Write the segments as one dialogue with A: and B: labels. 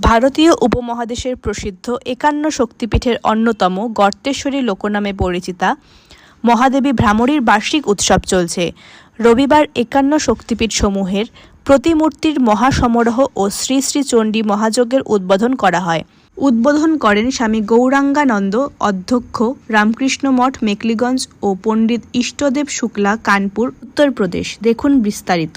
A: ভারতীয় উপমহাদেশের প্রসিদ্ধ একান্ন শক্তিপীঠের অন্যতম গর্তেশ্বরী লোকনামে পরিচিতা মহাদেবী ভ্রামরীর বার্ষিক উৎসব চলছে। রবিবার একান্ন শক্তিপীঠ সমূহের প্রতিমূর্তির মহাসমারোহ ও শ্রী শ্রী চণ্ডী মহাযজ্ঞের উদ্বোধন করা হয়। উদ্বোধন করেন স্বামী গৌরাঙ্গানন্দ, অধ্যক্ষ রামকৃষ্ণ মঠ, মেকলিগঞ্জ ও পণ্ডিত ইষ্টদেব শুক্লা, কানপুর, উত্তরপ্রদেশ। দেখুন বিস্তারিত।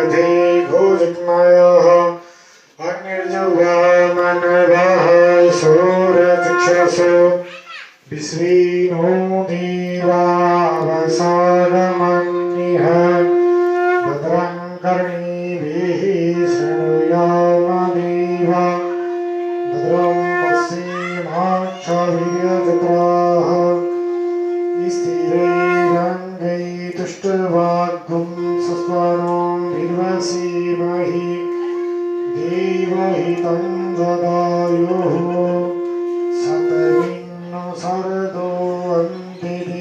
B: विदधे घोषितमायाः अनिर्जुगामनवः सूरतिक्षसो विश्वीनो देवावसारमन्निह भद्रं कर्णीभिः शृणुयामदेव भद्रं पश्येमाक्षभिर्यजत्राः शिवहितं जगायुः सतमिन्नु सरदो अन्तिराजघ्रानसग्रा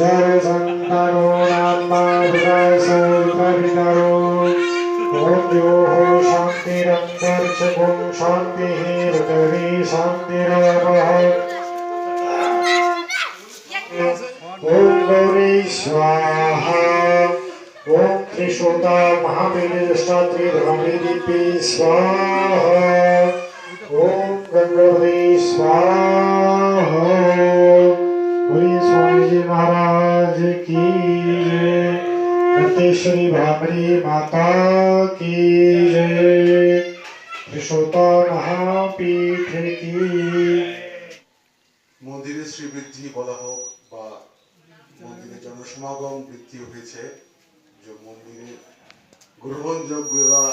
B: जरसङ्करो नाम्नाभिरासर्वविदरो ॐ गौरी स्वाहा त्रिशूता महावीरष्टात्रिभ्रमणीदीपे स्वाहा ॐ गंगवती स्वाहा बोलिए स्वामी जी महाराज की जय गतेश्वरी भामरी माता की जय त्रिशूता महापीठ की
C: মন্দিরের শ্রীবৃদ্ধি বলা হোক বা মন্দিরে জনসমাগম বৃদ্ধি হয়েছে যে মন্দিরে গ্রহণযোগ্যতা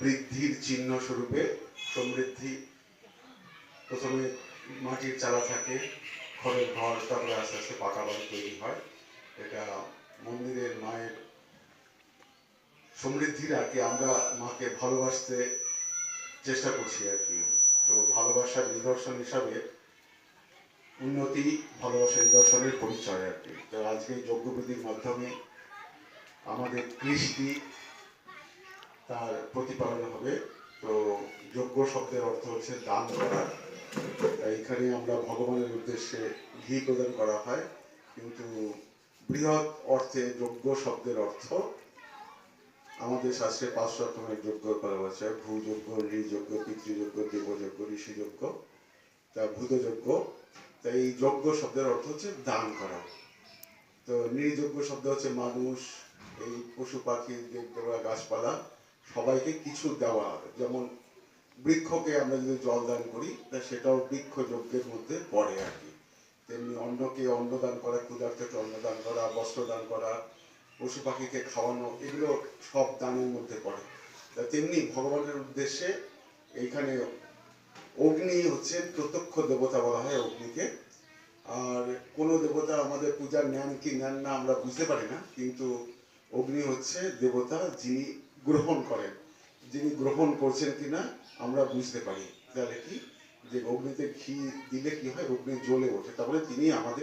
C: বৃদ্ধির চিহ্ন স্বরূপে সমৃদ্ধি প্রথমে মাটির চালা থাকে খড়ের ঘর তারপরে আস্তে আস্তে পাকা বাড়ি তৈরি হয়। এটা মন্দিরের মায়ের সমৃদ্ধির আর কি, আমরা মাকে ভালোবাসতে চেষ্টা করছি আর কি। তো ভালোবাসার নিদর্শন হিসাবে উন্নতি ভালোবাসা নিদর্শনের পরিচয় আর কি। তো আজকে যজ্ঞবিধির মাধ্যমে আমাদের কৃষ্টি তার প্রতিপালন হবে। তো যজ্ঞ শব্দের অর্থ হচ্ছে দান করা। এখানে আমরা ভগবানের উদ্দেশ্যে ঘি প্রদান করা হয়। কিন্তু বৃহৎ অর্থে যজ্ঞ শব্দের অর্থ আমাদের শাস্ত্রে পাঁচ রকমের যজ্ঞ করা হয়েছে। ভূযজ্ঞ নৃযজ্ঞ পিতৃযজ্ঞ দেবযজ্ঞ ঋষিযজ্ঞ তা ভূতযজ্ঞ তাই এই যজ্ঞ শব্দের অর্থ হচ্ছে দান করা। তো নৃযজ্ঞ শব্দ হচ্ছে মানুষ এই পশু পাখি গাছপালা, সবাইকে কিছু দেওয়া হবে। যেমন বৃক্ষকে আমরা যদি জল দান করি, তা সেটাও বৃক্ষ যজ্ঞের মধ্যে পড়ে আর কি। তেমনি অন্নকে অন্ন দান করা ক্ষুধার্তকে অন্ন দান করা, বস্ত্র দান করা, পশু পাখিকে খাওয়ানো, এগুলো সব দানের মধ্যে পড়ে। তা তেমনি ভগবানের উদ্দেশ্যে এইখানে অগ্নি হচ্ছে প্রত্যক্ষ দেবতা বলা হয় অগ্নিকে। আর কোন দেবতা আমাদের পূজার নেন কি নেন না আমরা বুঝতে পারি না, কিন্তু অগ্নি হচ্ছে দেবতা যিনি গ্রহণ করেন। যিনি গ্রহণ করছেন কিনা আমরা বুঝতে পারি। তাহলে কি? যে অগ্নিতে ঘি দিলে কি হয়? অগ্নি জ্বলে ওঠে। তারপরে তিনি আমাদের